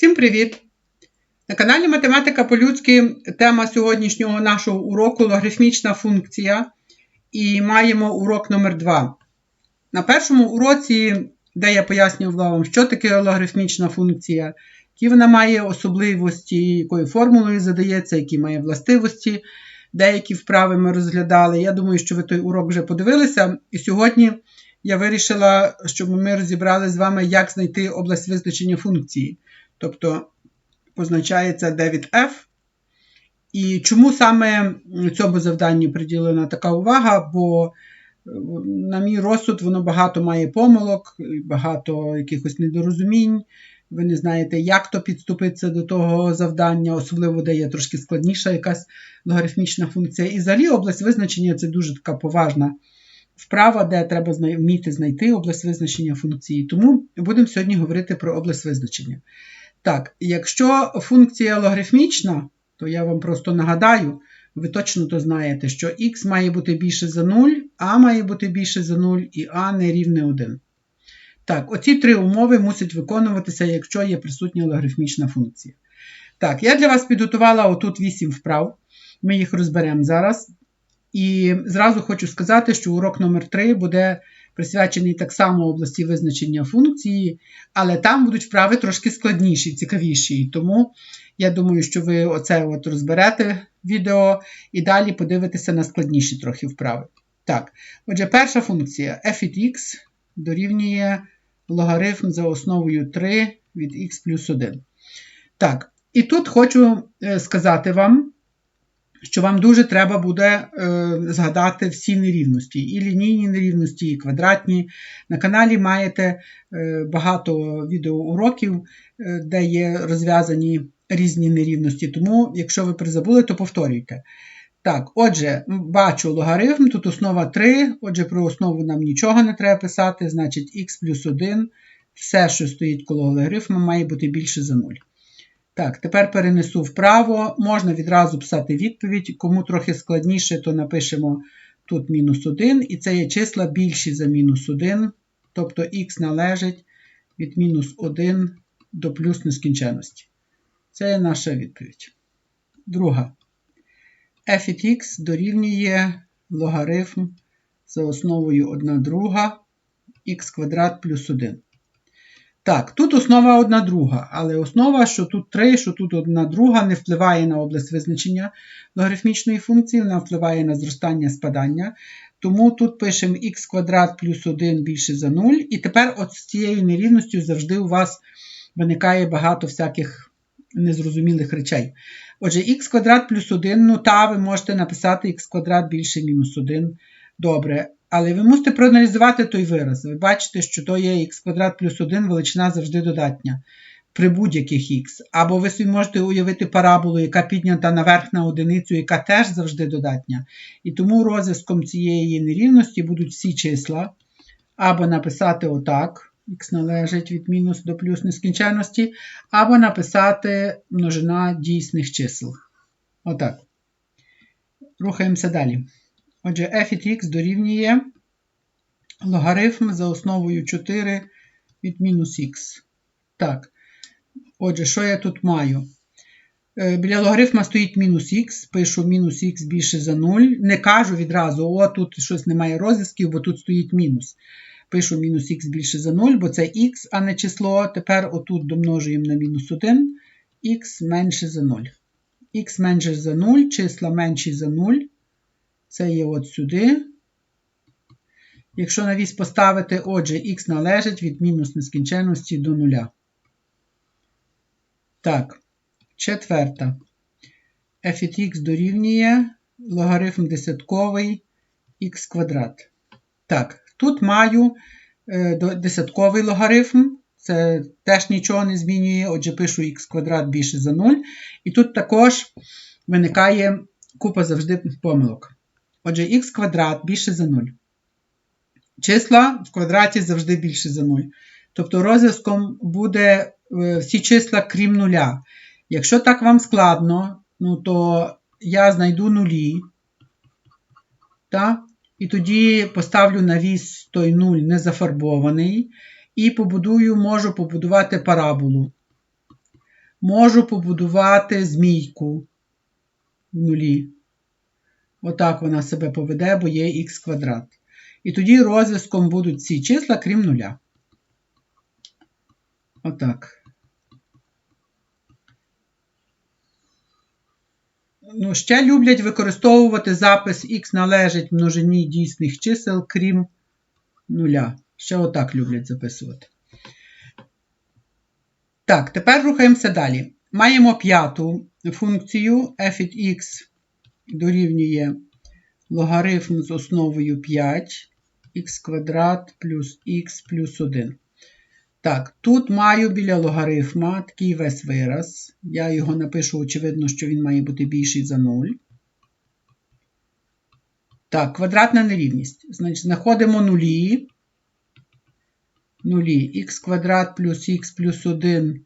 Всім привіт! На каналі Математика по-людськи тема сьогоднішнього нашого уроку логарифмічна функція. І маємо урок номер 2 На першому уроці, де я пояснювала вам, що таке логарифмічна функція, які вона має особливості, якою формулою задається, які має властивості. Деякі вправи ми розглядали. Я думаю, що ви той урок вже подивилися. І сьогодні я вирішила, щоб ми розібрали з вами, як знайти область визначення функції. Тобто позначається 9F. І чому саме цьому завданню приділена така увага? Бо, на мій розсуд, воно багато має помилок, багато якихось недорозумінь. Ви не знаєте, як то підступитися до того завдання, особливо де є трошки складніша якась логарифмічна функція. І взагалі область визначення це дуже така поважна вправа, де треба вміти знайти область визначення функції. Тому будемо сьогодні говорити про область визначення. Так, якщо функція логарифмічна, то я вам просто нагадаю, ви точно то знаєте, що х має бути більше за 0, а має бути більше за 0 і а не рівне 1. Так, оці три умови мусять виконуватися, якщо є присутня логарифмічна функція. Так, я для вас підготувала отут 8 вправ. Ми їх розберемо зараз. І зразу хочу сказати, що урок номер 3 буде присвячений так само області визначення функції, але там будуть вправи трошки складніші, цікавіші. тому я думаю, що ви оце от розберете відео і далі подивитеся на складніші трохи вправи. Так, отже, перша функція f від x дорівнює логарифм за основою 3 від x плюс 1. Так, і тут хочу е, сказати вам що вам дуже треба буде е, згадати всі нерівності, і лінійні нерівності, і квадратні. На каналі маєте е, багато відеоуроків, е, де є розв'язані різні нерівності. Тому, якщо ви призабули, то повторюйте. Так, отже, бачу логарифм, тут основа 3, отже, про основу нам нічого не треба писати, значить х плюс 1, все, що стоїть коло логарифму, має бути більше за 0. Так, тепер перенесу вправо. Можна відразу писати відповідь. Кому трохи складніше, то напишемо тут мінус 1. І це є числа більші за мінус 1. Тобто х належить від мінус 1 до плюс нескінченності. Це є наша відповідь. Друга. f від x дорівнює логарифм за основою 1 друга х квадрат плюс 1. Так, тут основа одна друга, але основа, що тут 3, що тут одна друга, не впливає на область визначення логарифмічної функції, вона впливає на зростання спадання. Тому тут пишемо х квадрат плюс 1 більше за 0. І тепер от з цією нерівністю завжди у вас виникає багато всяких незрозумілих речей. Отже, х квадрат плюс 1, ну та ви можете написати х квадрат більше мінус 1. Добре. Але ви мусите проаналізувати той вираз. Ви бачите, що то є х квадрат плюс 1 величина завжди додатня при будь-яких х. Або ви собі можете уявити параболу, яка піднята наверх на одиницю, яка теж завжди додатня. І тому розв'язком цієї нерівності будуть всі числа. Або написати отак, х належить від мінус до плюс нескінченності, або написати множина дійсних чисел. Отак. Рухаємося далі. Отже, f від x дорівнює логарифм за основою 4 від мінус х. Так. Отже, що я тут маю? Е, біля логарифма стоїть мінус х, пишу мінус х більше за 0. Не кажу відразу, о, тут щось немає розв'язків, бо тут стоїть мінус. Пишу мінус х більше за 0, бо це х, а не число. Тепер отут домножуємо на мінус 1, х менше за 0. Х менше за 0, числа менші за 0. Це є от сюди. Якщо навіс поставити, отже, х належить від мінус нескінченності до нуля. Так, четверта. f від x дорівнює логарифм десятковий х квадрат. Так, тут маю е, десятковий логарифм. Це теж нічого не змінює, отже, пишу х квадрат більше за 0. І тут також виникає купа завжди помилок. Отже, х квадрат більше за 0. Числа в квадраті завжди більше за 0. Тобто розв'язком буде е, всі числа крім нуля. Якщо так вам складно, ну, то я знайду нулі. Так? І тоді поставлю на навіс той 0 незафарбований. І побудую, можу побудувати параболу. можу побудувати змійку в нулі. Отак вона себе поведе, бо є х квадрат. І тоді розв'язком будуть всі числа, крім нуля. Отак. Ну, ще люблять використовувати запис х належить множині дійсних чисел, крім нуля. Ще отак люблять записувати. Так, тепер рухаємося далі. Маємо п'яту функцію f від x дорівнює логарифм з основою 5 х квадрат плюс х плюс 1. Так, тут маю біля логарифма такий весь вираз. Я його напишу, очевидно, що він має бути більший за 0. Так, квадратна нерівність. Значить, знаходимо нулі. Нулі. х квадрат плюс х плюс 1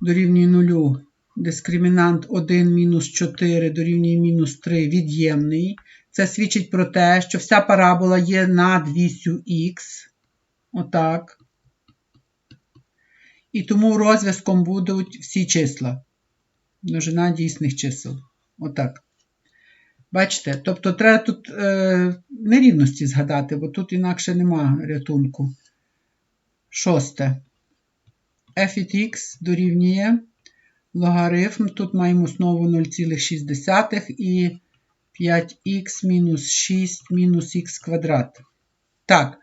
дорівнює 0. Дискримінант 1 мінус 4 дорівнює мінус 3 від'ємний. Це свідчить про те, що вся парабола є над вісю х. Отак. І тому розв'язком будуть всі числа. Множина дійсних чисел. Отак. Бачите? Тобто треба тут е, нерівності згадати, бо тут інакше нема рятунку. Шосте. f від x дорівнює логарифм. Тут маємо основу 0,6 і 5х мінус 6 мінус х квадрат. Так,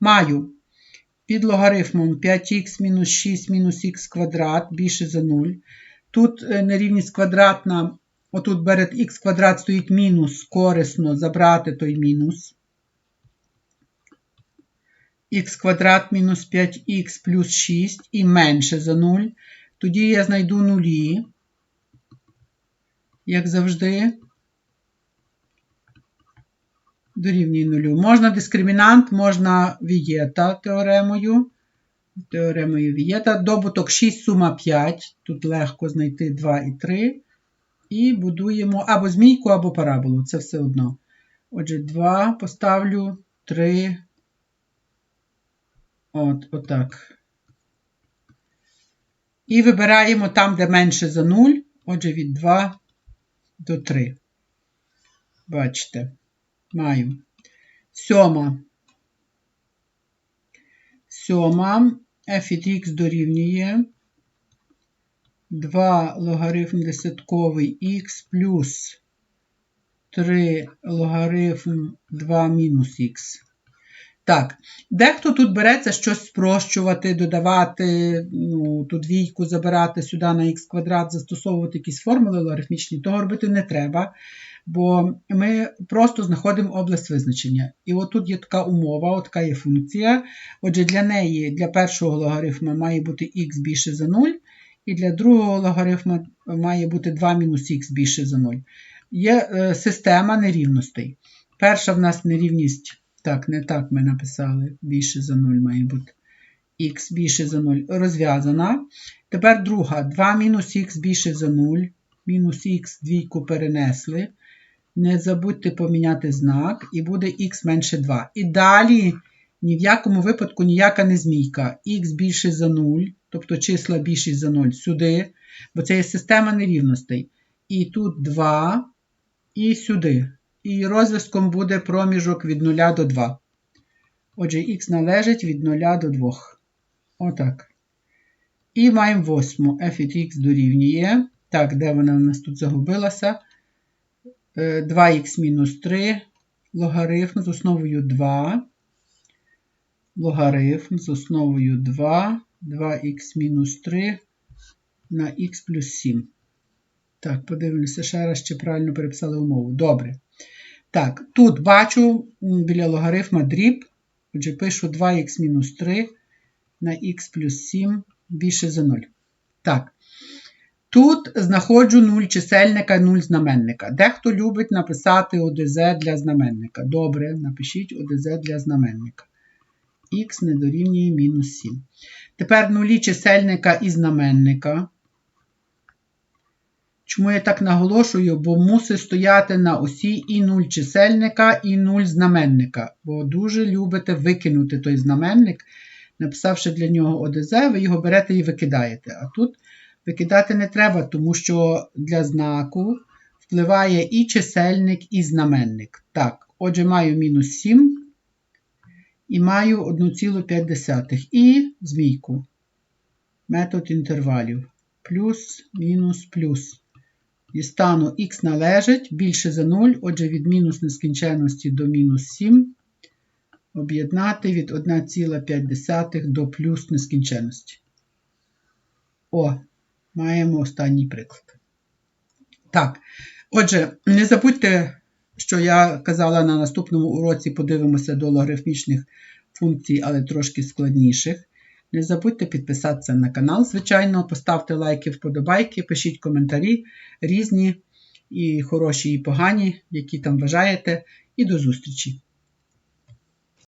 маю під логарифмом 5х мінус 6 мінус х квадрат більше за 0. Тут е, нерівність квадратна, отут перед х квадрат стоїть мінус, корисно забрати той мінус. х квадрат мінус 5х плюс 6 і менше за 0. Тоді я знайду нулі, як завжди дорівнює нулю. Можна дискримінант, можна вієта теоремою. Теоремою вієта. Добуток 6, сума 5. Тут легко знайти 2 і 3. І будуємо або змійку, або параболу. Це все одно. Отже, 2 поставлю 3. От, отак. І вибираємо там, де менше за 0. Отже, від 2 до 3. Бачите маю. Сьома. Сьома f від х дорівнює 2 логарифм десятковий х плюс 3 логарифм 2 мінус х. Так, дехто тут береться щось спрощувати, додавати, ну, тут двійку забирати сюди на х квадрат, застосовувати якісь формули логарифмічні, того робити не треба бо ми просто знаходимо область визначення. І отут є така умова, от така є функція. Отже, для неї, для першого логарифма має бути х більше за 0, і для другого логарифма має бути 2 мінус х більше за 0. Є е, система нерівностей. Перша в нас нерівність, так, не так ми написали, більше за 0 має бути. Х більше за 0 розв'язана. Тепер друга 2 мінус х більше за 0, мінус х двійку перенесли. Не забудьте поміняти знак, і буде х менше 2. І далі ні в якому випадку ніяка не змійка. Х більше за 0, тобто числа більші за 0 сюди, бо це є система нерівностей. І тут 2, і сюди. І розв'язком буде проміжок від 0 до 2. Отже, х належить від 0 до 2. Отак. І маємо восьму. f від х дорівнює. Так, де вона у нас тут загубилася? 2х мінус 3, логарифм з основою 2, логарифм з основою 2, 2х мінус 3 на х плюс 7. Так, подивимося ще раз, чи правильно переписали умову. Добре. Так, тут бачу біля логарифма дріб. Отже, пишу 2х-3 на х плюс 7 більше за 0. Так. Тут знаходжу 0 чисельника, 0 знаменника. Дехто любить написати ОДЗ для знаменника. Добре, напишіть ОДЗ для знаменника. Х не дорівнює мінус 7. Тепер нулі чисельника і знаменника. Чому я так наголошую? Бо мусить стояти на осі і 0 чисельника, і 0 знаменника. Бо дуже любите викинути той знаменник. написавши для нього ОДЗ, ви його берете і викидаєте. А тут викидати не треба, тому що для знаку впливає і чисельник, і знаменник. Так, отже, маю мінус 7 і маю 1,5. І змійку. Метод інтервалів. Плюс, мінус, плюс. Дістану х належить більше за 0, отже, від мінус нескінченності до мінус 7. Об'єднати від 1,5 до плюс нескінченності. О, маємо останній приклад. Так, отже, не забудьте, що я казала на наступному уроці, подивимося до логарифмічних функцій, але трошки складніших. Не забудьте підписатися на канал, звичайно, поставте лайки, вподобайки, пишіть коментарі різні і хороші, і погані, які там вважаєте. І до зустрічі!